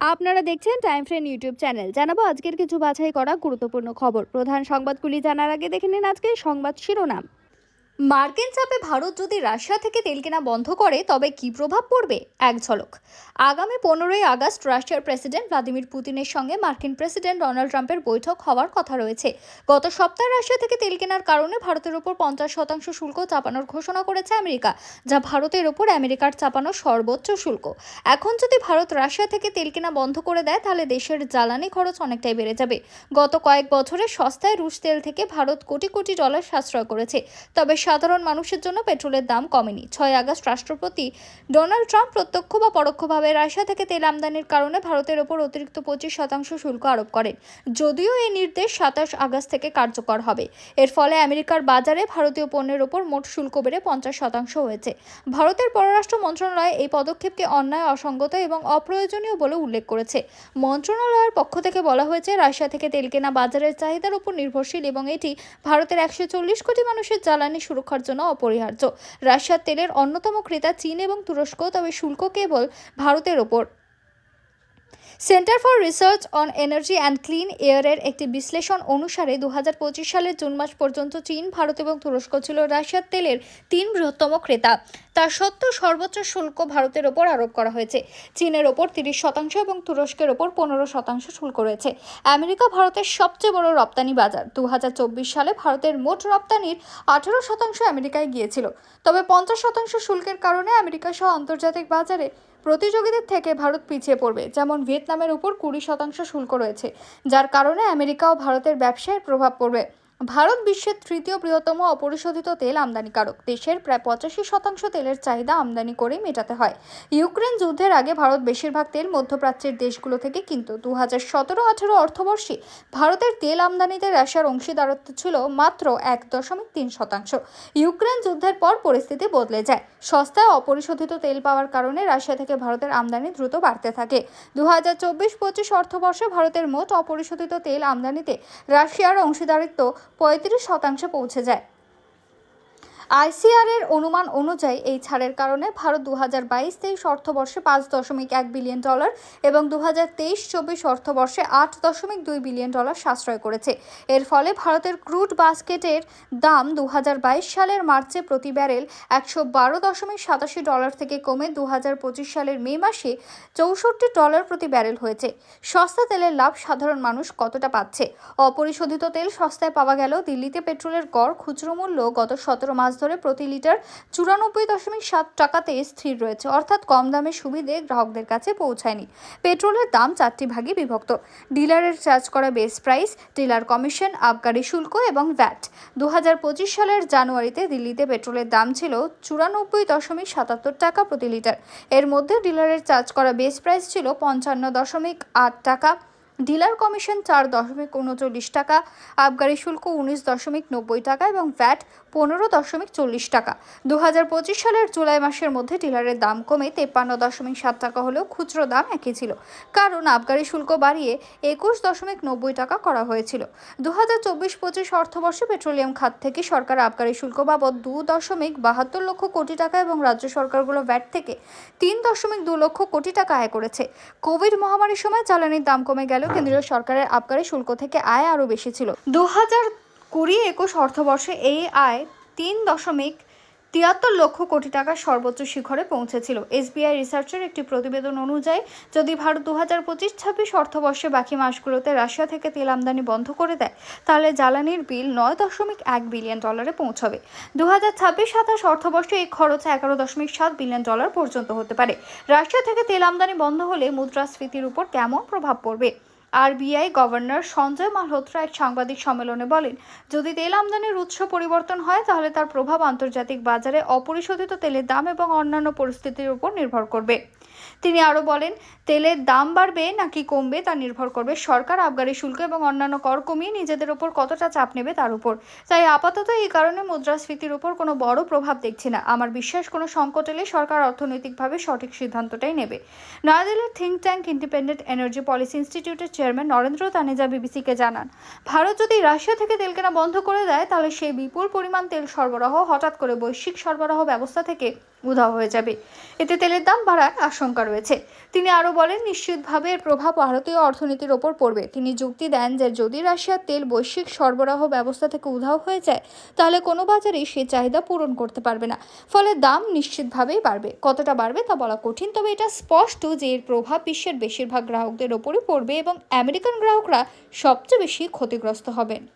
আপনারা দেখছেন time friend YouTube channel জানাব আজকের কিছু বাছাই করা গুরুত্বপূর্ণ খবর। প্রধান সংবাদগুলি জানার আগে দেখে নিন আজকের সংবাদ শিরোনাম। মার্কিন চাপে ভারত যদি রাশিয়া থেকে তেল কেনা বন্ধ করে, তবে কি প্রভাব পড়বে? এক ঝলক। আগামী পনেরোই আগস্ট রাশিয়ার প্রেসিডেন্ট ভ্লাদিমির পুতিনের সঙ্গে মার্কিন প্রেসিডেন্ট ডোনাল্ড ট্রাম্পের বৈঠক হওয়ার কথা রয়েছে। গত সপ্তাহে রাশিয়া থেকে তেল কেনার কারণে ভারতের ওপর পঞ্চাশ শতাংশ শুল্ক চাপানোর ঘোষণা করেছে আমেরিকা, যা ভারতের ওপর আমেরিকার চাপানো সর্বোচ্চ শুল্ক। এখন যদি ভারত রাশিয়া থেকে তেল কেনা বন্ধ করে দেয়, তাহলে দেশের জ্বালানি খরচ অনেকটাই বেড়ে যাবে। গত কয়েক বছরে সস্তায় রুশ তেল থেকে ভারত কোটি কোটি ডলার সাশ্রয় করেছে। তবে সাধারণ মানুষের জন্য পেট্রোলের দাম কমেনি। ছয় আগস্ট রাষ্ট্রপতি ডোনাল্ড ট্রাম্প প্রত্যক্ষ বা পরোক্ষভাবে রাশিয়া থেকে তেল আমদানির কারণে ভারতের ওপর অতিরিক্ত পঁচিশ শতাংশ শুল্ক আরোপ করেন। যদিও এই নির্দেশ সাতাশ আগস্ট থেকে কার্যকর হবে। এর ফলে আমেরিকার বাজারে ভারতীয় পণ্যের ওপর মোট শুল্ক বেড়ে পঞ্চাশ শতাংশ হয়েছে। ভারতের পররাষ্ট্র মন্ত্রণালয় এই পদক্ষেপকে অন্যায়, অসঙ্গত এবং অপ্রয়োজনীয় বলে উল্লেখ করেছে। মন্ত্রণালয়ের পক্ষ থেকে বলা হয়েছে, রাশিয়া থেকে তেল কেনা বাজারের চাহিদার উপর নির্ভরশীল এবং এটি ভারতের একশো চল্লিশ কোটি মানুষের জ্বালানি সুরক্ষার জন্য অপরিহার্য। রাশিয়ার তেলের অন্যতম ক্রেতা চীন এবং তুরস্ক, তবে শুল্ক কেবল ভারতের ওপর। Centre for research on energy and clean এয়ারের একটি বিশ্লেষণ অনুসারে দু হাজার পঁচিশ সালের জুন মাস পর্যন্ত চীন, ভারত এবং তুরস্ক ছিল রাশিয়ার তেলের তিন বৃহত্তম ক্রেতা। তার সত্ত্বেও সর্বোচ্চ শুল্ক ভারতের ওপর আরোপ করা হয়েছে। চীনের ওপর তিরিশ শতাংশ এবং তুরস্কের ওপর পনেরো শতাংশ শুল্ক রয়েছে। আমেরিকা ভারতের সবচেয়ে বড় রপ্তানি বাজার। দু হাজার চব্বিশ সালে ভারতের মোট রপ্তানির আঠেরো শতাংশ আমেরিকায় গিয়েছিল। তবে পঞ্চাশ শতাংশ শুল্কের কারণে আমেরিকা সহ আন্তর্জাতিক বাজারে প্রতিযোগীদের থেকে ভারত পিছিয়ে পড়বে, যেমন ভিয়েতনামের উপর কুড়ি শতাংশ শুল্ক রয়েছে, যার কারণে আমেরিকা ও ভারতের ব্যবসায় প্রভাব পড়বে। ভারত বিশ্বের তৃতীয় বৃহত্তম অপরিশোধিত তেল আমদানিকারক। দেশের প্রায় পঁচাশি শতাংশ তেলের চাহিদা আমদানি করেই মেটাতে হয়। ইউক্রেন যুদ্ধের আগে ভারত বেশিরভাগ তেল মধ্যপ্রাচ্যের দেশগুলো থেকে কিন্তু দু হাজার সতেরো আঠেরো অর্থবর্ষে ভারতের তেল আমদানিতে রাশিয়ার অংশীদারত্ব ছিল মাত্র এক দশমিক তিন শতাংশ। ইউক্রেন যুদ্ধের পর পরিস্থিতি বদলে যায়। সস্তায় অপরিশোধিত তেল পাওয়ার কারণে রাশিয়া থেকে ভারতের আমদানি দ্রুত বাড়তে থাকে। দু হাজার চব্বিশ পঁচিশ অর্থবর্ষে ভারতের মোট অপরিশোধিত তেল আমদানিতে রাশিয়ার অংশীদারিত্ব পঁয়ত্রিশ শতাংশে পৌঁছে যায়। আইসিআর এর অনুমান অনুযায়ী এই ছাড়ের কারণে ভারত দু হাজার বাইশ তেইশ অর্থবর্ষে পাঁচ দশমিক এক বিলিয়ন ডলার এবং দু হাজার তেইশ চব্বিশ অর্থবর্ষে আট দশমিক দুই বিলিয়ন ডলার সাশ্রয় করেছে। এর ফলে ভারতের ক্রুড বাস্কেটের দাম দু হাজার বাইশ সালের মার্চে প্রতি ব্যারেল একশো বারো দশমিক সাতাশি ডলার থেকে কমে দু হাজার পঁচিশ সালের মে মাসে চৌষট্টি ডলার প্রতি ব্যারেল হয়েছে। সস্তা তেলের লাভ সাধারণ মানুষ কতটা পাচ্ছে? অপরিশোধিত তেল সস্তায় পাওয়া গেল দিল্লিতে পেট্রোলের গড় খুচরো মূল্য গত সতেরো মাস ধরে প্রতি লিটার চুরানব্বই দশমিক সাত টাকাতে স্থির রয়েছে। অর্থাৎ কম দামের সুবিধে গ্রাহকদের কাছে পৌঁছায়নি। পেট্রোলের দাম চারটি ভাগে বিভক্ত। ডিলারের চার্জ করা বেস প্রাইস, ডিলার কমিশন আবগারি শুল্ক এবং ভ্যাট। দু হাজার পঁচিশ সালের জানুয়ারিতে দিল্লিতে পেট্রোলের দাম ছিল চুরানব্বই দশমিক সাতাত্তর টাকা প্রতি লিটার। এর মধ্যে ডিলারের চার্জ করা বেস প্রাইস ছিল পঞ্চান্ন দশমিক আট টাকা। ডিলার কমিশন চার দশমিক উনচল্লিশ টাকা, আবগারি শুল্ক উনিশ দশমিক নব্বই টাকা এবং ভ্যাট পনেরো দশমিক চল্লিশ টাকা। দু হাজার পঁচিশ সালের জুলাই মাসের মধ্যে ডিলারের দাম কমে তেপ্পান্ন দশমিক সাত টাকা হলেও খুচরো দাম একই ছিল। কারণ আবগারি শুল্ক বাড়িয়ে একুশ দশমিক নব্বই টাকা করা হয়েছিল। দু হাজার চব্বিশ পঁচিশ অর্থবর্ষে পেট্রোলিয়াম খাত থেকে সরকার আবগারি শুল্ক বাবদ দু দশমিক বাহাত্তর লক্ষ কোটি টাকা এবং রাজ্য সরকারগুলো ভ্যাট থেকে তিন দশমিক দু লক্ষ কোটি টাকা আয় করেছে। কোভিড মহামারীর সময় জ্বালানির দাম কমে কেন্দ্রীয় সরকারের আবগারি শুল্ক থেকে আয় আরও বেশি ছিল। দু হাজার কুড়ি একুশ অর্থবর্ষে এই আয় তিন দশমিক তিয়াত্তর লক্ষ কোটি টাকার সর্বোচ্চ শিখরে পৌঁছেছিল। এসবিআই রিসার্চের একটি প্রতিবেদন অনুযায়ী, যদি ভারত দু হাজার পঁচিশ ছাব্বিশ অর্থবর্ষে বাকি মাসগুলোতে রাশিয়া থেকে তেল আমদানি বন্ধ করে দেয়, তাহলে জ্বালানির বিল নয় দশমিক এক বিলিয়ন ডলারে পৌঁছবে। দু হাজার ছাব্বিশ সাতাশ অর্থবর্ষে এই খরচ এগারো দশমিক সাত বিলিয়ন ডলার পর্যন্ত হতে পারে। রাশিয়া থেকে তেল আমদানি বন্ধ হলে মুদ্রাস্ফীতির উপর কেমন প্রভাব পড়বে? আরবিআই গভর্নর সঞ্জয় মালহোত্রা এক সাংবাদিক সম্মেলনে বলেন, যদি তেল আমদানির উৎস পরিবর্তন হয়, তাহলে তার প্রভাব আন্তর্জাতিক বাজারে অপরিশোধিত তেলের দাম এবং অন্যান্য পরিস্থিতির উপর নির্ভর করবে। তিনি আরও বলেন, তেলের দাম বাড়বে নাকি কমবে তা নির্ভর করবে সরকার আবগারি শুল্ক এবং অন্যান্য কর কমিয়ে নিজেদের ওপর কতটা চাপ নেবে তার উপর। তাই আপাতত এই কারণে মুদ্রাস্ফীতির উপর কোনো বড় প্রভাব দেখছি না। আমার বিশ্বাস, কোনো সংকট এলে সরকার অর্থনৈতিকভাবে সঠিক সিদ্ধান্তটাই নেবে। নয়াদিল্লির think tank independent energy policy ইনস্টিটিউটের চেয়ারম্যান নরেন্দ্র তানেজা বিবিসিকে জানান, ভারত যদি রাশিয়া থেকে তেল কেনা বন্ধ করে দেয়, তাহলে সেই বিপুল পরিমাণ তেল সরবরাহ, হঠাৎ করে বৈশ্বিক সরবরাহ ব্যবস্থা থেকে উধাও হয়ে যাবে। এতে তেলের দাম বাড়ার আশঙ্কা রয়েছে। তিনি আরও বলেন, নিশ্চিতভাবে এর প্রভাব ভারতীয় অর্থনীতির ওপর পড়বে। তিনি যুক্তি দেন যে, যদি রাশিয়ার তেল বৈশ্বিক সরবরাহ ব্যবস্থা থেকে উধাও হয়ে যায়, তাহলে কোনো বাজারেই সে চাহিদা পূরণ করতে পারবে না। ফলে দাম নিশ্চিতভাবেই বাড়বে। কতটা বাড়বে তা বলা কঠিন, তবে এটা স্পষ্ট যে, এর প্রভাব বিশ্বের বেশিরভাগ গ্রাহকদের ওপরই পড়বে এবং আমেরিকান গ্রাহকরা সবচেয়ে বেশি ক্ষতিগ্রস্ত হবেন।